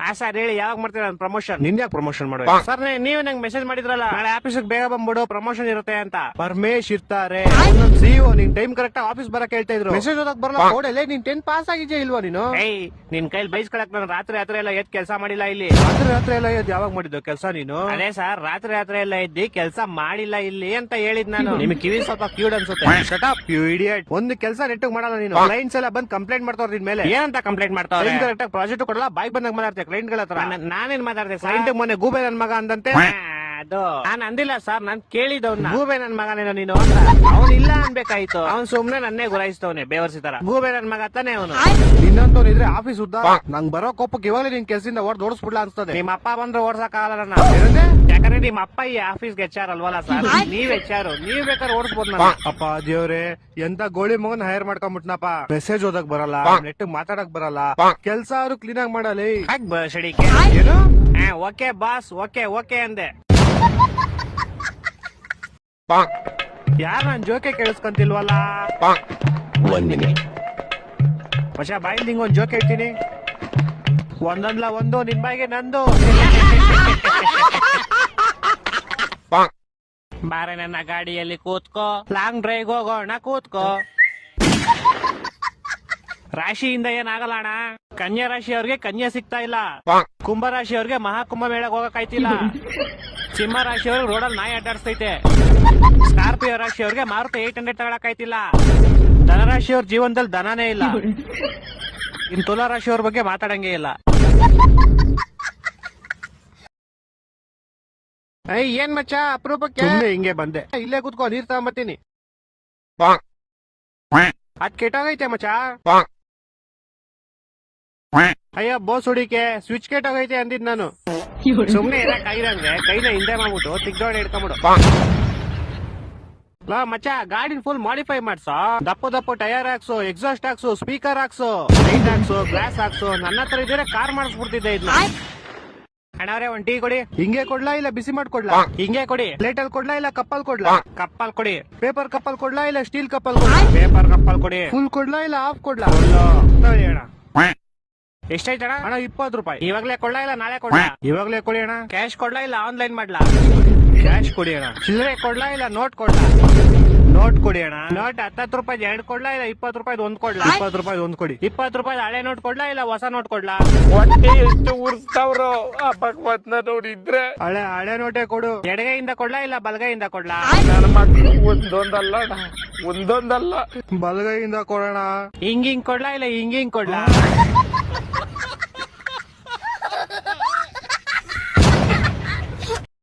ಹಾ ಸರ್ ಹೇಳಿ ಯಾವಾಗ ಮಾಡ್ತೀರಾ ಪ್ರಮೋಷನ್ನಿಂದ ಪ್ರಮೋಷನ್ ಮಾಡುವ ಸರ್ ನೀವೇ ನಂಗೆ ಮೆಸೇಜ್ ಮಾಡಿದ್ರಲ್ಲ. ನಾಳೆ ಆಫೀಸ್ ಬೇಗ ಬಂದ್ಬಿಡು ಪ್ರಮೋಷನ್ ಇರುತ್ತೆ ಅಂತ. ಪರಮೇಶ್ ಇರ್ತಾರೆ. ಸಿಇಒ ನೀನ್ ಟೈಮ್ ಕರೆಕ್ಟ್ ಆಫೀಸ್ ಬರಕ್ ಹೇಳ್ತಾ ಇದ್ರು. ಮೆಸೇಜ್ ಓದಕ್ ಬರಲ್ಲ ಕೋಡಲ್ಲೇ ನೀನ್ ಟೆನ್ ಪಾಸ್ ಆಗಿದ್ಯಾ ಇಲ್ವಾ ನೀನು? ಏಯ್ ನಿನ್ ಕೈಲಿ ಬೈಸ್ಕೊಳಕ್ ನಾನು ರಾತ್ರಿ ರಾತ್ರಿ ಎಲ್ಲ ಎದ್ ಕೆಲಸ ಮಾಡಿಲ್ಲ ಇಲ್ಲಿ. ರಾತ್ರಿ ರಾತ್ರಿ ಎಲ್ಲ ಎದ್ ಯಾವಾಗ ಮಾಡಿದ್ದು ಕೆಲಸ ನೀನು? ಅದೇ ಸರ್ ರಾತ್ರಿ ರಾತ್ರಿ ಎಲ್ಲ ಎದ್ದಿ ಕೆಲಸ ಮಾಡಿಲ್ಲ ಇಲ್ಲಿ ಅಂತ ಹೇಳಿದ್ ನಾನು. ನಿಮ್ಗೆ ಕಿವಿ ಸ್ವಲ್ಪ ಕ್ಯೂಡ್ ಅನ್ಸುತ್ತೆ. ಶಟ್ ಅಪ್ ಯು ಇಡಿಯಟ್ ಒಂದು ಕೆಲಸ ನೆಟ್ಟಿಗೆ ಮಾಡಲ್ಲ ನೀನು. ಕ್ಲೈಂಟ್ಸ್ ಎಲ್ಲ ಬಂದ್ ಕಂಪ್ಲೇಂಟ್ ಮಾಡ್ತಾವ್ರ ನಿನ್ ಮೇಲೆ. ಏನಂತ ಕಂಪ್ಲೇಂಟ್ ಮಾಡ್ತಾವ್ರೆ? ಕರೆಕ್ಟ್ ಪ್ರಾಜೆಕ್ಟ್ ಕೊಡಲ್ಲ ಬೈಕ್ ಬಂದಾಗ ಮಾತಾಡ್ತೆ ಕ್ಲೈಂಟ್ಗಳ ಹತ್ರ. ನಾನ್- ನಾನೇನ್ ಮಾತಾಡ್ತೆ ಕ್ಲೈಂಟ್ ಮೊನ್ನೆ ಗೂಬೆ ನನ್ ಮಗ ಅಂದಂತೆ. ಅದು. ನಾನ್ ಅಂದಿಲ್ಲ ಸರ್ ನಾನ್ ಕೇಳಿದವ್ನ. ಗೂಬೆ ನನ್ ಮಗನೇನೋ ನೀನು ಅಂತ. ಅವ್ನ್ ಇಲ್ಲ ಅನ್ಬೇಕಾಯ್ತು. ಅವ್ನ್ ಸುಮ್ನೆ ನನ್ನೇ ಗುರಾಯಿಸ್ತವನೆ ಬೇವರ್ಸಿ ತರ. ಗೂಬೆ ನನ್ ಮಗ ತಾನೇ ಅವನು. ಇನ್ನೊಂದು ಇದ್ರೆ ಆಫೀಸ್ ಉದ್ದ. ನಂಗ್ ಬರೋ ಕೋಪಕ್ಕೆ ಇವಾಗಲೇ ನಿನ್ ಕೆಲ್ಸದಿಂದ ಹೊಡೆದು ಓಡಿಸ್ಬಿಡ್ಲ ಅನ್ಸ್ತದೆ. ನಿಮ್ಮ ಅಪ್ಪ ಬಂದ್ರೆ ಓಡ್ಸಕ್ ಆಗಲ್ಲ ನನ್ನ ಯಾಕಂದ್ರೆ ನಿಮ್ಮ ಅಪ್ಪ ಈ ಆಫೀಸ್ಗೆ ಹೆಚ್ಚಾರ ಅಲ್ವಲ್ಲ ಸರ್? ನೀವ್ ಹೆಚ್ಚಾರು ನೀವ್ ಬೇಕಾದ್ರೆ ಓಡಿಸ್ಬೋದು ನನ್ನ. ಅಪ್ಪ ದೇವ್ರೆ ಎಂತ ಗೋಳಿ ಮಗನ್ ಹೈರ್ ಮಾಡ್ಕೊಂಡ್ಬಿಟ್ನಪ್ಪ ಮೆಸೇಜ್ ಓದಕ್ ಬರಲ್ಲ ನೆಟ್ ಮಾತಾಡಕ್ ಬರಲ್ಲ. ಕೆಲ್ಸ ಅವ್ರು ಕ್ಲೀನ್ ಆಗಿ ಮಾಡಲಿ. ಏನು? ಓಕೆ ಬಾಸ್ ಓಕೆ ಓಕೆ ಅಂದೆ. ಯಾರ ನನ್ ಜೋಕೆ ಕೇಳಿಸ್ಕೊಂತಿಲ್ವಲ್ಲ? ಒಂದ್ ಮಿನಿಟ್. ಮಶ ಬಾಯಿ ನಿಂಗ್ ಒಂದ್ ಜೋಕ್ ಹೇಳ್ತೀನಿ. ಒಂದೊಂದ್ಲ ಒಂದು ನಿನ್ ಬಾಯಿಗೆ ನಂದು. ಬಾರೆ ನನ್ನ ಗಾಡಿಯಲ್ಲಿ ಕೂತ್ಕೋ. ಲಾಂಗ್ ಡ್ರೈವ್ ಹೋಗೋಣ ಕೂತ್ಕೋ. ರಾಶಿಯಿಂದ ಏನಾಗಲ್ಲ ಅಣ್ಣ? ಕನ್ಯಾ ರಾಶಿಯವ್ರಿಗೆ ಕನ್ಯಾ ಸಿಗ್ತಾ ಇಲ್ಲ. ಕುಂಭ ರಾಶಿ ಅವ್ರಿಗೆ ಮಹಾಕುಂಭ ಮೇಳಕ್ ಹೋಗಕ್ಕಾಯ್ತಿಲ್ಲ. ಸಿಂಹ ರಾಶಿಯವ್ರಿಗೆ ರೋಡಲ್ಲಿ ನಾಯಿ ಅಡ್ಡಾಡ್ಸ್ತೈತೆ. ಸ್ಕಾರ್ಪಿಯೋ ರಾಶಿಯವ್ರಿಗೆ ಮಾರುತಿ ಏಟ್ ಹಂಡ್ರೆಡ್ ತಗೊಳಕಾಯ್ತಿಲ್ಲ ಧನರಾಶಿಯವ್ರ ಜೀವನದಲ್ಲಿ ದನನೇ ಇಲ್ಲ. ಇನ್ ತುಲಾ ರಾಶಿಯವ್ರ ಬಗ್ಗೆ ಮಾತಾಡಂಗೆ ಇಲ್ಲ. ಐ ಏನ್ ಮಚ್ಚ ಅಪರೂಪಕ್ಕೆ? ಹಿಂಗೆ ಬಂದೆ. ಇಲ್ಲೇ ಕುತ್ಕೋ ನೀರ್ ತಗೊಂಬತ್ತೀನಿ. ಅದ್ ಕೆಟ್ಟೋಗೈತೆ ಮಚ್ಚ. ಅಯ್ಯೋ ಬೋಸ್ ಹುಡಿಕೆ ಸ್ವಿಚ್ ಕೆಟ್ಟೋಗೈತೆ ಅಂದಿದ್ ನಾನು. ಸುಮ್ನೆ ಇರಕ್ಕಾಗಿರಂದ್ರೆ ಕೈನ ಹಿಂದೆ ಮಾಡ್ಬಿಟ್ಟು ತಿಗ್ದೋಡೆ ಹಿಡ್ಕೊಂಬಿಡು. ಲಾ ಮಚ್ಚ ಗಾಡಿನ ಫುಲ್ ಮಾಡಿಫೈ ಮಾಡ್ಸ. ದಪ್ಪ ದಪ್ಪ ಟೈರ್ ಹಾಕ್ಸು ಎಕ್ಸಾಸ್ಟ್ ಹಾಕ್ಸು ಸ್ಪೀಕರ್ ಹಾಕ್ಸು ಲೈಟ್ ಹಾಕ್ಸು ಗ್ಲಾಸ್ ಹಾಕ್ಸು. ನನ್ನ ಹತ್ರ ಇದ್ರೆ ಕಾರ್ ಮಾಡಿಸ್ಬಿಡ್ತಿದ್ದೆ ಇದನ್ನ ಅಣ್ಣವ್ರೆ ಒಂದ್ ಟೀ ಕೊಡಿ. ಹಿಂಗೆ ಕೊಡ್ಲಾ ಇಲ್ಲ ಬಿಸಿ ಮಾಡ್ಕೊಡ್ಲಾ ಹಿಂಗೆ ಕೊಡಿ. ಪ್ಲೇಟ್ ಅಲ್ಲಿ ಕೊಡ್ಲಾ ಇಲ್ಲ ಕಪ್ಪಲ್ ಕೊಡ್ಲಾ? ಕಪ್ಪಲ್ ಕೊಡಿ. ಪೇಪರ್ ಕಪ್ಪಲ್ ಕೊಡ್ಲಾ ಇಲ್ಲ ಸ್ಟೀಲ್ ಕಪ್ಪಲ್ ಕೊಡಿ ಪೇಪರ್ ಕಪ್ಪಲ್ ಕೊಡಿ. ಫುಲ್ ಕೊಡ್ಲಾ ಇಲ್ಲ ಹಾಫ್ ಕೊಡ್ಲಾ? ತಗೊಳ್ಳಿ ಅಣ್ಣ ಅಣ್ಣ ಇಪ್ಪತ್ತು ರೂಪಾಯಿ. ಇವಾಗ್ಲೇ ಕೊಡ್ಲಾ ಇಲ್ಲ ನಾಳೆ ಕೊಡ್ಲಾ? ಇವಾಗ್ಲೇ ಕೊಡಿ ಅಣ್ಣ. ಕ್ಯಾಶ್ ಕೊಡ್ಲಾ ಇಲ್ಲ ಆನ್ಲೈನ್ ಮಾಡ್ಲಾ? ಕ್ಯಾಶ್ ಕೊಡಿ ಅಣ್ಣ. ಚಿಲ್ಲರೆ ಕೊಡ್ಲಾ ಇಲ್ಲ ನೋಟ್ ಕೊಡ್ಲಾ? ನೋಟ್ ಕೊಡಿ ಅಣ್ಣ. ನೋಟ್ ಹತ್ತತ್ತು ರೂಪಾಯಿ ಎರಡು ಕೊಡ್ಲಾ ಇಲ್ಲ ಇಪ್ಪತ್ತು ರೂಪಾಯಿ ಒಂದ್ ಕೊಡ್ಲಾ? ಇಪ್ಪತ್ತು ರೂಪಾಯಿ ಒಂದ್ ಕೊಡಿ. ಇಪ್ಪತ್ತು ರೂಪಾಯಿ ಹಳೆ ನೋಟ್ ಕೊಡ್ಲಾ ಇಲ್ಲ ಹೊಸ ನೋಟ್ ಕೊಡ್ಲಾ? ಹೊಟ್ಟೆ ಎಷ್ಟು ಉರ್ಸ್ತಾವ್ರೋ. ಭಗವತ್ನ ನೋಡಿದ್ರೆ ಹಳೆ ಹಳೆ ನೋಟೇ ಕೊಡು. ಎಡಗೈಯಿಂದ ಕೊಡ್ಲಾ ಇಲ್ಲ ಬಲಗೈಯಿಂದ ಕೊಡ್ಲಾ? ನನ್ನ ಮಕ್ಳು ಒಂದೊಂದಲ್ಲ ಒಂದೊಂದಲ್ಲ. ಬಲಗೈಯಿಂದ ಕೊಡೋಣ. ಹಿಂಗಿಂಗ್ ಹಿಂಗ್ ಕೊಡ್ಲಾ ಇಲ್ಲ ಹಿಂಗಿಂಗ್ ಹಿಂಗ್ ಕೊಡ್ಲಾ?